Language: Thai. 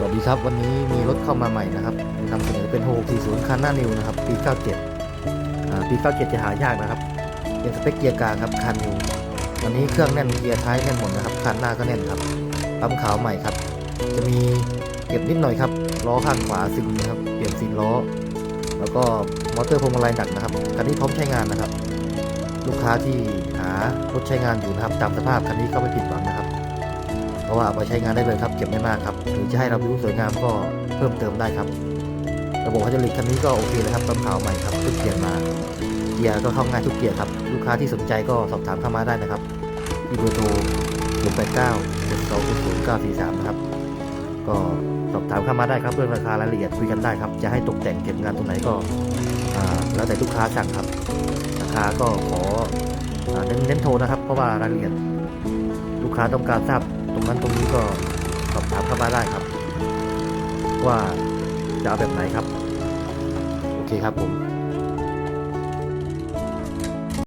สวัสดีครับวันนี้มีรถเข้ามาใหม่นะครับนำเสนอเป็น 6640 คันหน้านิวนะครับ ปี 97 ปี 97 จะหายากนะครับ เป็นสเปคเกียร์กลางครับคันนิววันนี้เครื่องแน่นเกียร์ท้ายแน่นหมดนะครับ คันหน้าก็แน่นครับปั๊มขาวใหม่ครับ จะมีเก็บนิดหน่อยครับ ล้อข้างขวาซิงนะครับ เปลี่ยนซีนล้อ แล้วก็มอเตอร์พวงมาลัยหนักนะครับ คันนี้พร้อมใช้งานนะครับ ลูกค้าที่หารถใช้งานอยู่นะครับ ตามสภาพคันนี้ก็ไม่ผิดหวังนะครับ เพราะว่าเอาไปใช้งานได้เลยครับเก็บไม่มากครับหรือจะให้เราดูสวยงามก็เพิ่มเติมได้ครับ ระบบไฮดรอลิกคันนี้ก็โอเคเลยครับปั๊มขาวใหม่ครับเพิ่งเปลี่ยนมาเกียร์ก็เข้าง่ายทุกเกียร์ครับลูกค้าที่สนใจก็สอบถามเข้ามาได้นะครับที่เบอร์โทร0 8 9 7 2 0 9 4 3นะครับก็สอบถามเข้ามาได้ครับเรื่องราคารายละเอียดคุยกันได้ครับ จะให้ตกแต่งเก็บงานตรงไหนก็แล้วแต่ลูกค้าสั่งครับ ราคาก็ขออ่าเน้นเน้นโทรนะครับ เพราะว่ารายละเอียดลูกค้าต้องการทราบ มันตรงนี้ก็สอบถามเข้ามาได้ครับ ว่าจะเอาแบบไหนครับ โอเคครับผม